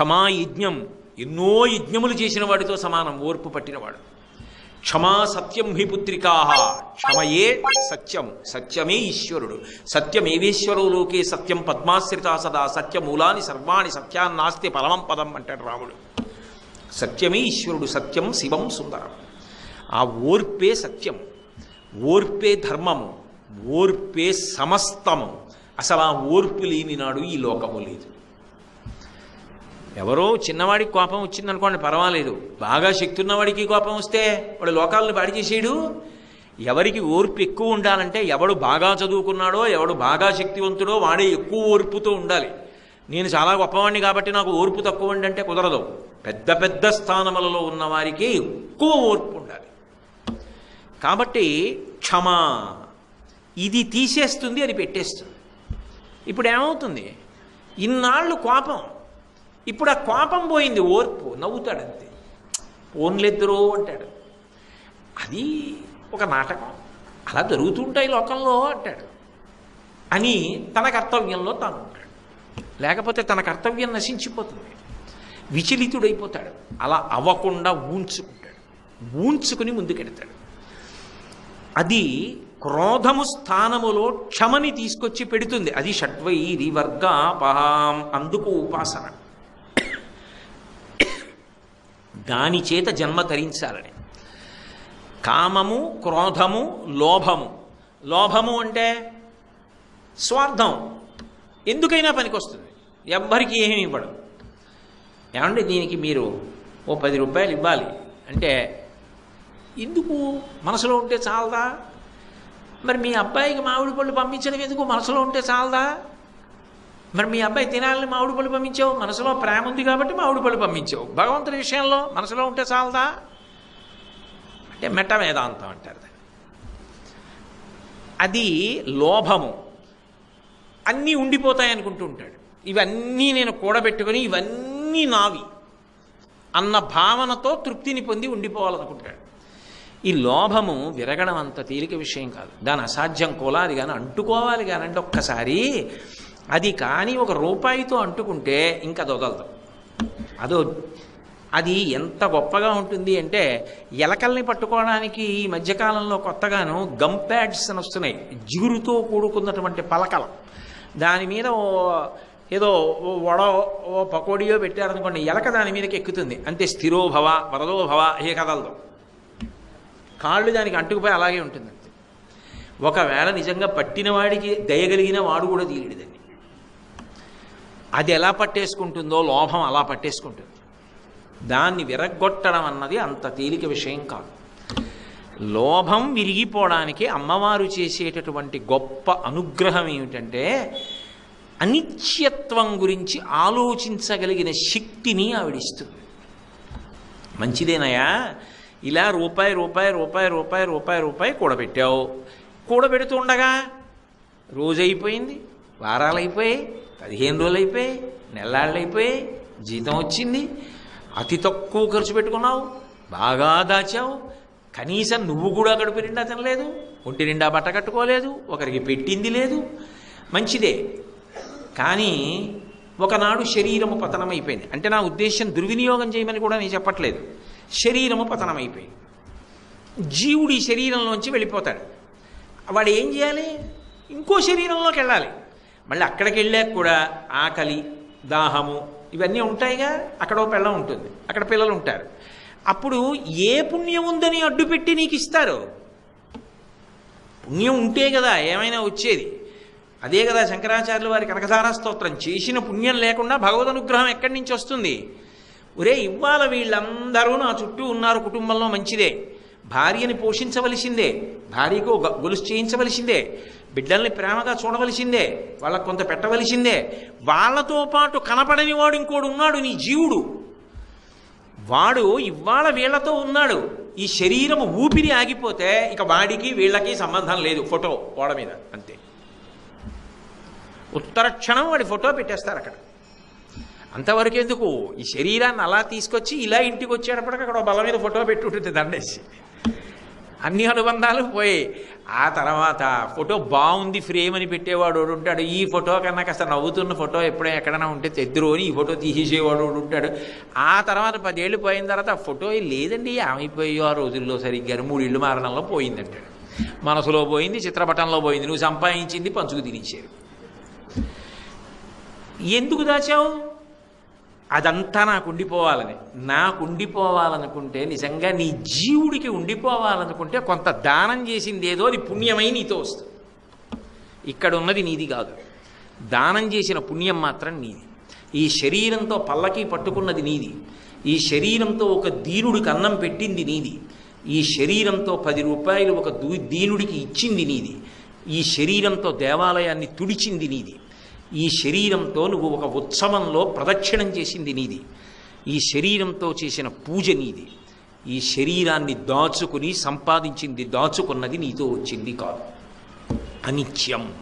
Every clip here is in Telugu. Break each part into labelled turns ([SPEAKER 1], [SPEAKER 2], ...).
[SPEAKER 1] క్షమాయజ్ఞం. ఎన్నో యజ్ఞములు చేసిన వాడితో సమానం ఓర్పు పట్టినవాడు. క్షమా సత్యం హి పుత్రికా. క్షమయే సత్యం. సత్యమే ఈశ్వరుడు. సత్యమేవేశ్వరో లోకే సత్యం పద్మాశ్రిత సదా. సత్యమూలాని సర్వాణి సత్యాన్నాస్తి పరమం పదం అంటాడు రాముడు. సత్యమే ఈశ్వరుడు. సత్యం శివం సుందరం. ఆ ఓర్పే సత్యం. ఓర్పే ధర్మము. ఓర్పే సమస్తము. అసలు ఆ ఓర్పు లేని నాడు ఈ లోకము లేదు. ఎవరో చిన్నవాడికి కోపం వచ్చిందనుకోండి పర్వాలేదు. బాగా శక్తి ఉన్నవాడికి కోపం వస్తే వాడు లోకాలను పాడి చేసేయడు ఎవరికి ఓర్పు ఎక్కువ ఉండాలంటే ఎవడు బాగా చదువుకున్నాడో ఎవడు బాగా శక్తివంతుడో వాడే ఎక్కువ ఓర్పుతో ఉండాలి. నేను చాలా గొప్పవాడిని కాబట్టి నాకు ఓర్పు తక్కువ అంటే కుదరదు. పెద్ద పెద్ద స్థానములలో ఉన్నవారికి ఎక్కువ ఓర్పు ఉండాలి. కాబట్టి క్షమ ఇది తీసేస్తుంది అది పెట్టేస్తుంది. ఇప్పుడు ఏమవుతుంది? ఇన్నాళ్ళు కోపం ఇప్పుడు ఆ కోపం పోయింది ఓర్పు నవ్వుతాడంతే. ఓన్లెద్దరో అంటాడు. అది ఒక నాటకం. అలా జరుగుతుంటాయి లోకంలో అంటాడు. అని తన కర్తవ్యంలో తాను ఉంటాడు. లేకపోతే తన కర్తవ్యం నశించిపోతుంది. విచలితుడైపోతాడు. అలా అవ్వకుండా ఊంచుకుంటాడు. ఊంచుకుని ముందుకెడతాడు. అది క్రోధము స్థానములో క్షమని తీసుకొచ్చి పెడుతుంది. అది షడ్వైరి వర్గాపహాం అందుకు ఉపాసన. దాని చేత జన్మ తరించాలని. కామము క్రోధము లోభము. లోభము అంటే స్వార్థం. ఎందుకైనా పనికొస్తుంది. ఎవ్వరికి ఏమీ ఇవ్వడం. ఏమంటే దీనికి మీరు ఓ పది రూపాయలు ఇవ్వాలి అంటే ఎందుకు? మనసులో ఉంటే చాలదా? మరి మీ అబ్బాయికి మామిడి పళ్ళు పంపించడం ఎందుకు? మనసులో ఉంటే చాలదా? మరి మీ అబ్బాయి తినాలని మామిడి పళ్ళు పంపించావు? మనసులో ప్రేమ ఉంది కాబట్టి మామిడి పళ్ళు పంపించావు. భగవంతుడి విషయంలో మనసులో ఉంటే చాలదా? అంటే మెట్ట వేదాంతం అంటారు అది లోభము. అన్నీ ఉండిపోతాయి అనుకుంటూ ఉంటాడు. ఇవన్నీ నేను కూడబెట్టుకొని ఇవన్నీ నావి. అన్న భావనతో తృప్తిని పొంది ఉండిపోవాలనుకుంటాడు. ఈ లోభము విరగడం అంత తేలిక విషయం కాదు. దాని అసాధ్యం కోలాది కానీ అంటుకోవాలి కానంటే ఒక్కసారి. అది కానీ ఒక రూపాయితో అంటుకుంటే ఇంకా దొదలదు అదో అది ఎంత గొప్పగా ఉంటుంది అంటే ఎలకల్ని పట్టుకోవడానికి ఈ మధ్యకాలంలో కొత్తగాను గమ్ ప్యాడ్స్ అని వస్తున్నాయి. జిగురుతో కూడుకున్నటువంటి పలకలు. దాని మీద ఏదో వడ ఓ పకోడియో పెట్టారనుకోండి ఎలక దాని మీదకి ఎక్కుతుంది. అంతే స్థిరో భవ వరదో భవ ఏ కదలదు. కాళ్ళు దానికి అంటుకుపోయి అలాగే ఉంటుంది ఒకవేళ నిజంగా పట్టిన వాడికి దయగలిగిన వాడు కూడా తీరిడిదే అది ఎలా పట్టేసుకుంటుందో లోభం అలా పట్టేసుకుంటుంది. దాన్ని విరగ్గొట్టడం అన్నది అంత తేలిక విషయం కాదు. లోభం విరిగిపోవడానికి అమ్మవారు చేసేటటువంటి గొప్ప అనుగ్రహం ఏమిటంటే అనిత్యత్వం గురించి ఆలోచించగలిగిన శక్తిని ఆవిడిస్తుంది. మంచిదేనయా ఇలా రూపాయి రూపాయి రూపాయి రూపాయి రూపాయి రూపాయి కూడబెట్టావు. కూడబెడుతుండగా రోజు అయిపోయింది వారాలు అయిపోయాయి పదిహేను రోజులు అయిపోయాయి నెలాళ్ళు అయిపోయాయి జీతం వచ్చింది. అతి తక్కువ ఖర్చు పెట్టుకున్నావు బాగా దాచావు. కనీసం నువ్వు కూడా గడుపు నిండా తినలేదు ఒంటి నిండా బట్ట కట్టుకోలేదు ఒకరికి పెట్టింది లేదు. మంచిదే. కానీ ఒకనాడు శరీరము పతనమైపోయింది. అంటే నా ఉద్దేశం దుర్వినియోగం చేయమని కూడా నేను చెప్పట్లేదు. శరీరము పతనమైపోయింది. జీవుడి శరీరంలోంచి వెళ్ళిపోతాడు. వాడు ఏం చేయాలి? ఇంకో శరీరంలోకి వెళ్ళాలి. మళ్ళీ అక్కడికి వెళ్ళాక కూడా ఆకలి దాహము ఇవన్నీ ఉంటాయిగా. అక్కడ ఓ పిల్ల ఉంటుంది. అక్కడ పిల్లలు ఉంటారు. అప్పుడు ఏ పుణ్యం ఉందని అడ్డుపెట్టి నీకు ఇస్తారు? పుణ్యం ఉంటే కదా ఏమైనా వచ్చేది. అదే కదా శంకరాచార్యులు వారి కనకధారా స్తోత్రం. చేసిన పుణ్యం లేకుండా భగవద్ అనుగ్రహం ఎక్కడి నుంచి వస్తుంది? ఒరే ఇవ్వాల వీళ్ళందరూ నా చుట్టూ ఉన్నారు కుటుంబంలో మంచిదే. భార్యని పోషించవలసిందే. భార్యకు గొలుసు చేయించవలసిందే. బిడ్డల్ని ప్రేమగా చూడవలసిందే వాళ్ళకు కొంత పెట్టవలసిందే. వాళ్ళతో పాటు కనపడని వాడు ఇంకోడు ఉన్నాడు నీ జీవుడు. వాడు ఇవాళ వీళ్ళతో ఉన్నాడు. ఈ శరీరము ఊపిరి ఆగిపోతే ఇక వాడికి వీళ్ళకి సంబంధం లేదు. ఫోటో గోడ మీద అంతే. ఉత్తర క్షణం వాడి ఫోటో పెట్టేస్తారు అక్కడ. అంతవరకు ఎందుకు? ఈ శరీరాన్ని అలా తీసుకొచ్చి ఇలా ఇంటికి వచ్చేటప్పటికి అక్కడ బల మీద ఫోటో పెట్టి ఉంటుంది దండేసి. అన్ని అనుబంధాలు పోయి ఆ తర్వాత ఫోటో బాగుంది ఫ్రేమ్ అని పెట్టేవాడు ఉంటాడు. ఈ ఫోటో కన్నా కాస్త నవ్వుతున్న ఫోటో ఎప్పుడైనా ఎక్కడైనా ఉంటే తెద్దురు అని ఈ ఫోటో తీసేసేవాడు ఉంటాడు. ఆ తర్వాత పదేళ్ళు పోయిన తర్వాత ఆ ఫోటో లేదండి ఆమెపోయో ఆ రోజుల్లో సరిగ్గా మూడు ఇళ్ళు మారణంలో పోయిందంటాడు మనసులో పోయింది చిత్రపటంలో పోయింది. నువ్వు సంపాదించింది పంచుకు తినేసారు ఎందుకు దాచావు? అదంతా నాకు ఉండిపోవాలని. నాకు ఉండిపోవాలనుకుంటే నిజంగా నీ జీవుడికి ఉండిపోవాలనుకుంటే కొంత దానం చేసింది ఏదో అది పుణ్యమై నీతో వస్తుంది. ఇక్కడ ఉన్నది నీది కాదు. దానం చేసిన పుణ్యం మాత్రం నీది. ఈ శరీరంతో పల్లకి పట్టుకున్నది నీది. ఈ శరీరంతో ఒక దీనుడికి అన్నం పెట్టింది నీది. ఈ శరీరంతో పది రూపాయలు ఒక దూ దీనుడికి ఇచ్చింది నీది. ఈ శరీరంతో దేవాలయాన్ని తుడిచింది నీది. ఈ శరీరంతో నువ్వు ఒక ఉత్సవంలో ప్రదక్షిణం చేసింది నీది. ఈ శరీరంతో చేసిన పూజ నీది. ఈ శరీరాన్ని దాచుకుని సంపాదించింది దాచుకున్నది నీతో వచ్చింది కాదు. అనిత్యం.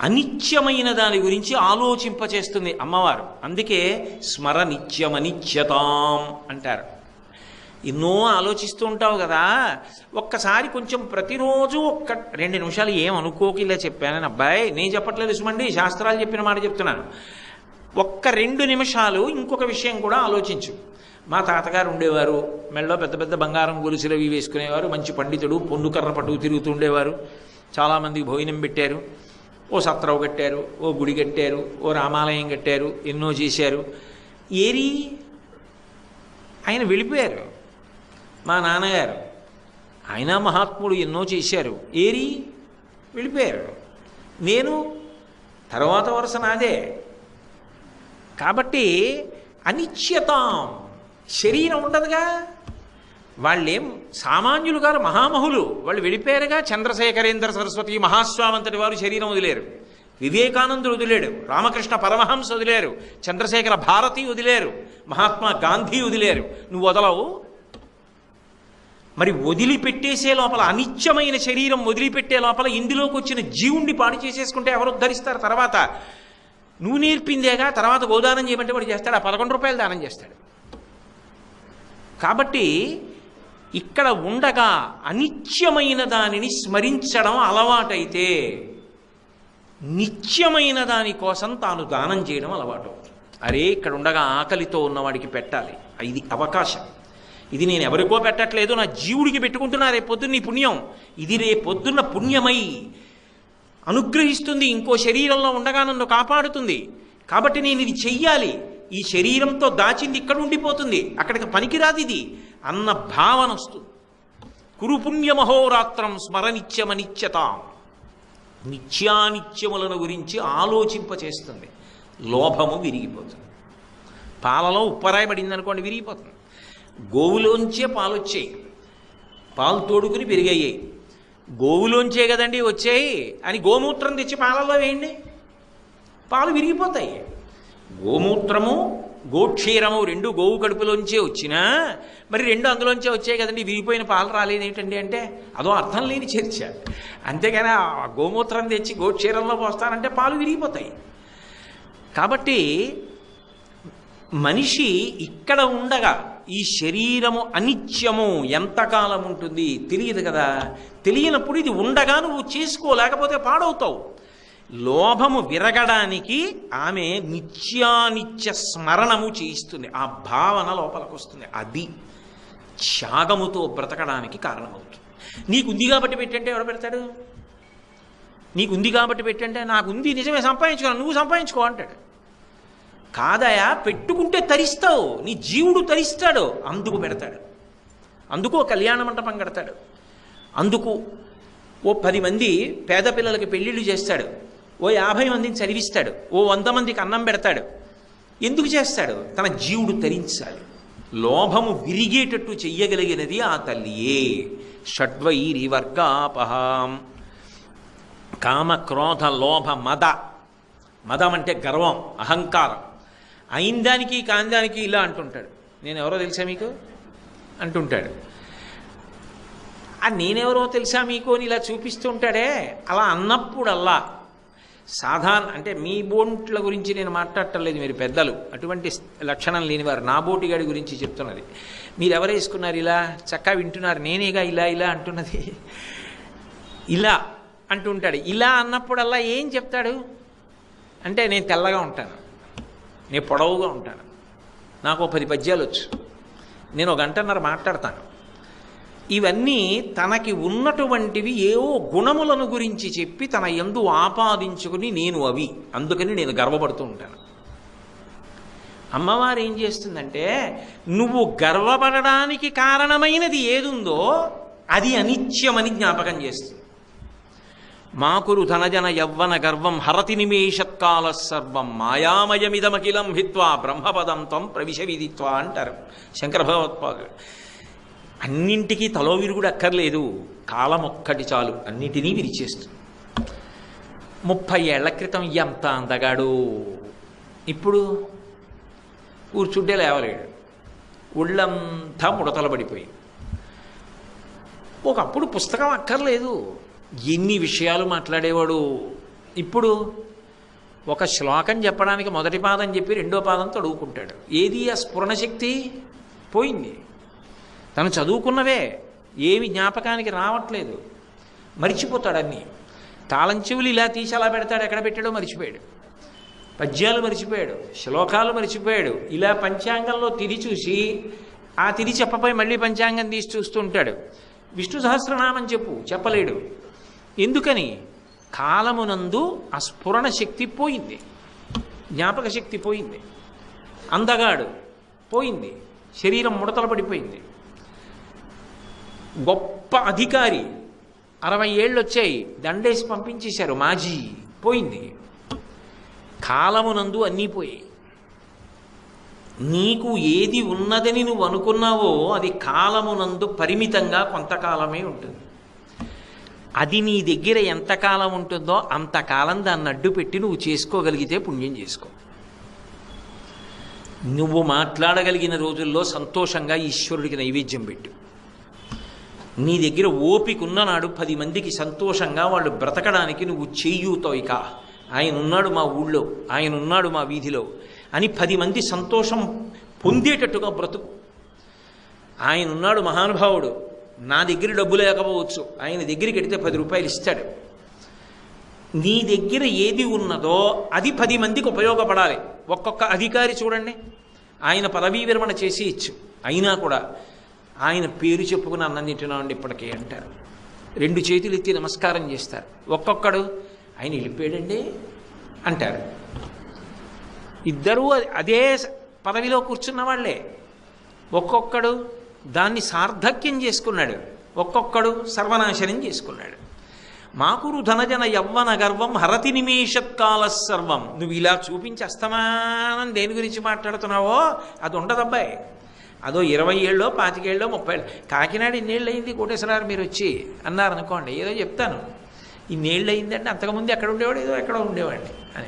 [SPEAKER 1] అనిత్యమైన దాని గురించి ఆలోచింపచేస్తుంది అమ్మవారు. అందుకే స్మర నిత్యమనిత్యతాం అంటారు. ఎన్నో ఆలోచిస్తూ ఉంటావు కదా. ఒక్కసారి కొంచెం ప్రతిరోజు ఒక్క రెండు నిమిషాలు ఏం అనుకోకి ఇలా చెప్పానని అబ్బాయి నేను చెప్పట్లేదు సుమండి శాస్త్రాలు చెప్పిన మాట చెప్తున్నాను. ఒక్క రెండు నిమిషాలు ఇంకొక విషయం కూడా ఆలోచించు. మా తాతగారు ఉండేవారు మెళ్ళలో పెద్ద పెద్ద బంగారం గొలుసులు అవి వేసుకునేవారు మంచి పండితుడు పొన్నుకర్ర పట్టుకు తిరుగుతుండేవారు చాలామందికి భోజనం పెట్టారు ఓ సత్రవు కట్టారు ఓ గుడి కట్టారు ఓ రామాలయం కట్టారు ఎన్నో చేశారు. ఏరి ఆయన వెళ్ళిపోయారు. మా నాన్నగారు. ఆయన మహాత్ముడు ఎన్నో చేశారు. ఏరి వెళ్ళిపోయారు. నేను తర్వాత వరుస నాదే. కాబట్టి అనిశ్యతాం శరీరం ఉండదుగా. వాళ్ళేం సామాన్యులు గారు మహామహులు. వాళ్ళు వెళ్ళిపోయారుగా చంద్రశేఖరేంద్ర సరస్వతి మహాస్వామంతటి వారు శరీరం వదిలేరు. వివేకానందుడు వదిలేడు. రామకృష్ణ పరమహంస వదిలేరు. చంద్రశేఖర భారతి వదిలేరు. మహాత్మా గాంధీ వదిలేరు. నువ్వు వదలవు? మరి వదిలిపెట్టేసే లోపల అనిత్యమైన శరీరం వదిలిపెట్టే లోపల ఇందులోకి వచ్చిన జీవుణ్ణి పాడు చేసేసుకుంటే ఎవరు ఉద్ధరిస్తారు? తర్వాత నువ్వు నేర్పిందేగా? తర్వాత గోదానం చేయమంటే వాడు చేస్తాడు ఆ పదకొండు రూపాయలు దానం చేస్తాడు. కాబట్టి ఇక్కడ ఉండగా అనిత్యమైన దానిని స్మరించడం అలవాటైతే నిత్యమైన దాని కోసం తాను దానం చేయడం అలవాటు అరే ఇక్కడ ఉండగా ఆకలితో ఉన్నవాడికి పెట్టాలి. ఇది అవకాశం. ఇది నేను ఎవరికో పెట్టట్లేదు నా జీవుడికి పెట్టుకుంటున్నా రేపు పొద్దున్న ఈ పుణ్యం. ఇది రేపు పొద్దున్న పుణ్యమై అనుగ్రహిస్తుంది ఇంకో శరీరంలో ఉండగా నన్ను కాపాడుతుంది. కాబట్టి నేను ఇది చెయ్యాలి. ఈ శరీరంతో దాచింది ఇక్కడ ఉండిపోతుంది. అక్కడికి పనికిరాదు ఇది. అన్న భావన వస్తుంది. కురు పుణ్యమహోరాత్రం స్మరనిత్యమనిత్యతాం నిత్యానిత్యములను గురించి ఆలోచింపచేస్తుంది. లోభము విరిగిపోతుంది. పాలలో ఉప్పరాయి పడింది అనుకోండి విరిగిపోతుంది. గోవులోంచే పాలు వచ్చాయి పాలు తోడుకుని పెరిగాయి. గోవులోంచే కదండి వచ్చాయి? అని గోమూత్రం తెచ్చి పాలల్లో వేయండి. పాలు విరిగిపోతాయి. గోమూత్రము గోక్షీరము రెండు గోవు కడుపులోంచే వచ్చినా మరి రెండు అందులోంచే వచ్చాయి కదండి. విరిగిపోయిన పాలు రాలేదేంటండి అంటే అదో అర్థం లేని చర్చ. అంతేగాని ఆ గోమూత్రం తెచ్చి గోక్షీరంలో పోస్తానంటే పాలు విరిగిపోతాయి. కాబట్టి మనిషి ఇక్కడ ఉండగా ఈ శరీరము అనిత్యము ఎంతకాలం ఉంటుంది తెలియదు కదా. తెలియనప్పుడు ఇది ఉండగా నువ్వు చేసుకోలేకపోతే పాడవుతావు. లోభము విరగడానికి ఆమె నిత్యానిత్య స్మరణము చేయిస్తుంది. ఆ భావన లోపలికి వస్తుంది అది త్యాగముతో బ్రతకడానికి కారణమవుతుంది. నీకు ఉంది కాబట్టి పెట్టంటే ఎవరు పెడతాడు? నీకు ఉంది కాబట్టి పెట్టంటే నాకు ఉంది నిజమే సంపాదించుకో నువ్వు సంపాదించుకో అంటాడు. కాదయా పెట్టుకుంటే తరిస్తావు నీ జీవుడు తరిస్తాడు అందుకు పెడతాడు. అందుకు ఓ కళ్యాణ మంటపం కడతాడు. అందుకు ఓ పది మంది పేద పిల్లలకి పెళ్ళిళ్ళు చేస్తాడు. ఓ యాభై మందిని చదివిస్తాడు. ఓ వంద మందికి అన్నం పెడతాడు. ఎందుకు చేస్తాడు? తన జీవుడు తరించాలి. లోభము విరిగేటట్టు చెయ్యగలిగినది ఆ తల్లియే. షడ్వైరి వర్గాపహాం. కామ క్రోధ లోభ మద. మదం అంటే గర్వం అహంకారం. అయిన దానికి కాని దానికి ఇలా అంటుంటాడు. నేను ఎవరో తెలుసా మీకు? అంటుంటాడు. ఆ నేనెవరో తెలుసా మీకు? అని ఇలా చూపిస్తుంటాడే. అలా అన్నప్పుడల్లా సాధారణ అంటే మీ బోంట్ల గురించి నేను మాట్లాడటం లేదు మీరు పెద్దలు. అటువంటి లక్షణం లేనివారు. నా బోటిగాడి గురించి చెప్తున్నది. మీరు ఎవరు వేసుకున్నారు ఇలా? చక్కగా వింటున్నారు. నేనేగా ఇలా ఇలా అంటున్నది. ఇలా అంటుంటాడు. ఇలా అన్నప్పుడల్లా ఏం చెప్తాడు? అంటే నేను తెల్లగా ఉంటాను. నేను పొడవుగా ఉంటాను. నాకు పది పద్యాలు వచ్చు. నేను ఒక గంటన్నర మాట్లాడతాను. ఇవన్నీ తనకి ఉన్నటువంటివి ఏవో గుణములను గురించి చెప్పి తన ఎందు ఆపాదించుకుని నేను అవి. అందుకని నేను గర్వపడుతూ ఉంటాను. అమ్మవారు ఏం చేస్తుందంటే నువ్వు గర్వపడడానికి కారణమైనది ఏదుందో అది అనిత్యమని జ్ఞాపకం చేస్తుంది. మాకురు ధనజన యవ్వన గర్వం హరతి నిమేషత్కాల సర్వం. మాయామయమిదమఖిలం హిత్వా బ్రహ్మపదం త్వం ప్రవిశ విదిత్వా అంటారు. శంకర భగవత్పాదుడు. అన్నింటికీ తలో విరుగుడు అక్కర్లేదు. కాలం ఒక్కటి చాలు. అన్నిటినీ విరిచేస్తుంది. ముప్పై ఏళ్ళ క్రితం ఎంత అందగాడు. ఇప్పుడు కూర్చుంటే లేవలేడు. ఒళ్ళంతా ముడతలు పడిపోయి. ఒకప్పుడు పుస్తకం అక్కర్లేదు. ఎన్ని విషయాలు మాట్లాడేవాడు? ఇప్పుడు ఒక శ్లోకం చెప్పడానికి మొదటి పాదం చెప్పి రెండో పాదం తడువుకుంటాడు ఏది ఆ స్ఫురణశక్తి? పోయింది. తను చదువుకున్నవే. ఏమి జ్ఞాపకానికి రావట్లేదు. మరిచిపోతాడు అన్నీ. తాళం చెవులు ఇలా తీసి అలా పెడతాడు. ఎక్కడ పెట్టాడో మరిచిపోయాడు. పద్యాలు మరిచిపోయాడు. శ్లోకాలు మరిచిపోయాడు. ఇలా పంచాంగంలో తిరిగి చూసి ఆ తిరిగి చెప్పపై మళ్ళీ పంచాంగం తీసి చూస్తూ ఉంటాడు. విష్ణు సహస్రనామం చెప్పు. చెప్పలేడు. ఎందుకని? కాలమునందు ఆ స్ఫురణ శక్తి పోయింది. జ్ఞాపక శక్తి పోయింది. అందగాడు పోయింది. శరీరం ముడతలు పడిపోయింది గొప్ప అధికారి అరవై ఏళ్ళు వచ్చాయి దండేసి పంపించేశారు. మాజీ పోయింది. కాలమునందు అన్నీ పోయాయి. నీకు ఏది ఉన్నదని నువ్వు అనుకున్నావో అది కాలమునందు పరిమితంగా కొంతకాలమే ఉంటుంది. అది నీ దగ్గర ఎంతకాలం ఉంటుందో అంతకాలం దాన్ని అడ్డు పెట్టి నువ్వు చేసుకోగలిగితే పుణ్యం చేసుకో. నువ్వు మాట్లాడగలిగిన రోజుల్లో సంతోషంగా ఈశ్వరుడికి నైవేద్యం పెట్టు. నీ దగ్గర ఓపిక ఉన్ననాడు పది మందికి సంతోషంగా వాళ్ళు బ్రతకడానికి నువ్వు చెయ్యూతోయిక ఆయన ఉన్నాడు మా ఊళ్ళో ఆయన ఉన్నాడు మా వీధిలో అని పది మంది సంతోషం పొందేటట్టుగా బ్రతుకు. ఆయన ఉన్నాడు మహానుభావుడు నా దగ్గర డబ్బు లేకపోవచ్చు. ఆయన దగ్గరికి వెడితే పది రూపాయలు ఇస్తాడు. నీ దగ్గర ఏది ఉన్నదో అది పది మందికి ఉపయోగపడాలి. ఒక్కొక్క అధికారి చూడండి. ఆయన పదవీ విరమణ చేసి ఇచ్చు. అయినా కూడా ఆయన పేరు చెప్పుకుని అన్నం తింటున్నామండి ఇప్పటికే అంటారు. రెండు చేతులు ఎత్తి నమస్కారం చేస్తారు. ఒక్కొక్కడు ఆయన వెళ్ళిపోయాడండి? అంటారు. ఇద్దరూ అదే పదవిలో కూర్చున్న వాళ్ళే. ఒక్కొక్కడు దాన్ని సార్థక్యం చేసుకున్నాడు. ఒక్కొక్కడు సర్వనాశనం చేసుకున్నాడు. మాకురు ధనజన యవ్వన గర్వం హరతి నిమేషత్కాల సర్వం. నువ్వు ఇలా చూపించి అస్తమానం దేని గురించి మాట్లాడుతున్నావో? అది ఉండదబ్బాయి అదో ఇరవై ఏళ్ళో పాతికేళ్ళో ముప్పై ఏళ్ళు. కాకినాడ ఇన్నేళ్ళు అయింది కోటేశ్వరారు మీరు వచ్చి అన్నారు అనుకోండి ఏదో చెప్తాను. ఇన్నేళ్ళు అయిందంటే అంతకుముందు ఎక్కడ ఉండేవాడు? ఏదో ఎక్కడ ఉండేవాడిని. అని.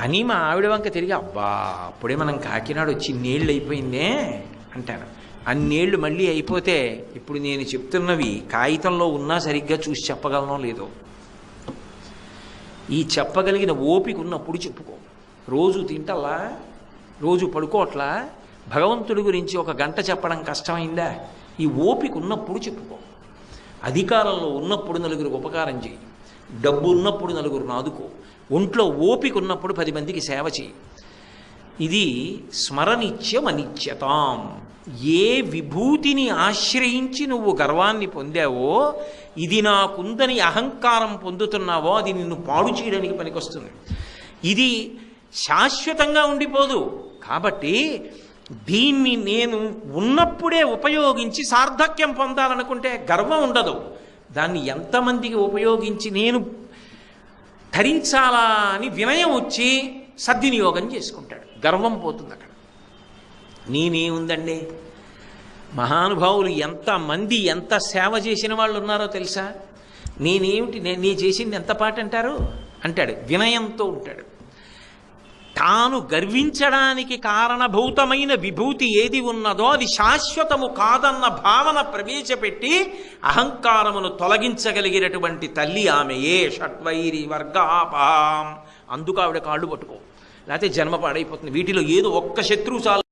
[SPEAKER 1] అని మా ఆవిడ వంక తిరిగి అబ్బా అప్పుడే మనం కాకినాడ వచ్చి ఇన్నేళ్ళు అయిపోయిందే అంటాను అన్నేళ్ళు మళ్ళీ అయిపోతే ఇప్పుడు నేను చెప్తున్నవి కాగితంలో ఉన్నా సరిగ్గా చూసి చెప్పగలనో లేదో. ఈ చెప్పగలిగిన ఓపిక ఉన్నప్పుడు చెప్పుకో. రోజు తింటల్లా? రోజు పడుకోట్లా భగవంతుడి గురించి ఒక గంట చెప్పడం కష్టమైందా? ఈ ఓపిక ఉన్నప్పుడు చెప్పుకో. అధికారంలో ఉన్నప్పుడు నలుగురికి ఉపకారం చేయి. డబ్బు ఉన్నప్పుడు నలుగురు నాదుకో ఒంట్లో ఓపిక ఉన్నప్పుడు పది మందికి సేవ చేయి. ఇది స్మరనిత్యం అనిత్యతాం ఏ విభూతిని ఆశ్రయించి నువ్వు గర్వాన్ని పొందావో ఇది నాకుందని అహంకారం పొందుతున్నావో అది నిన్ను పాడు చేయడానికి పనికొస్తుంది. ఇది శాశ్వతంగా ఉండిపోదు. కాబట్టి దీన్ని నేను ఉన్నప్పుడే ఉపయోగించి సార్థక్యం పొందాలనుకుంటే గర్వం ఉండదు. దాన్ని ఎంతమందికి ఉపయోగించి నేను ధరించాలా అని వినయం వచ్చి సద్వినియోగం చేసుకుంటాడు. గర్వం పోతుంది అక్కడ. నేనేముందండి మహానుభావులు ఎంతమంది ఎంత సేవ చేసిన వాళ్ళు ఉన్నారో తెలుసా? నేనేమిటి నేను నీ చేసింది ఎంత పాట అంటారు? అంటాడు. వినయంతో ఉంటాడు. తాను గర్వించడానికి కారణభూతమైన విభూతి ఏది ఉన్నదో అది శాశ్వతము కాదన్న భావన ప్రవేశపెట్టి అహంకారమును తొలగించగలిగినటువంటి తల్లి ఆమెయే షట్వైరి వర్గాపాం. అందుకు ఆవిడ కాళ్ళు పట్టుకో. లేకపోతే జన్మ పాడైపోతుంది. వీటిలో ఏదో ఒక్క శత్రువు చాలు.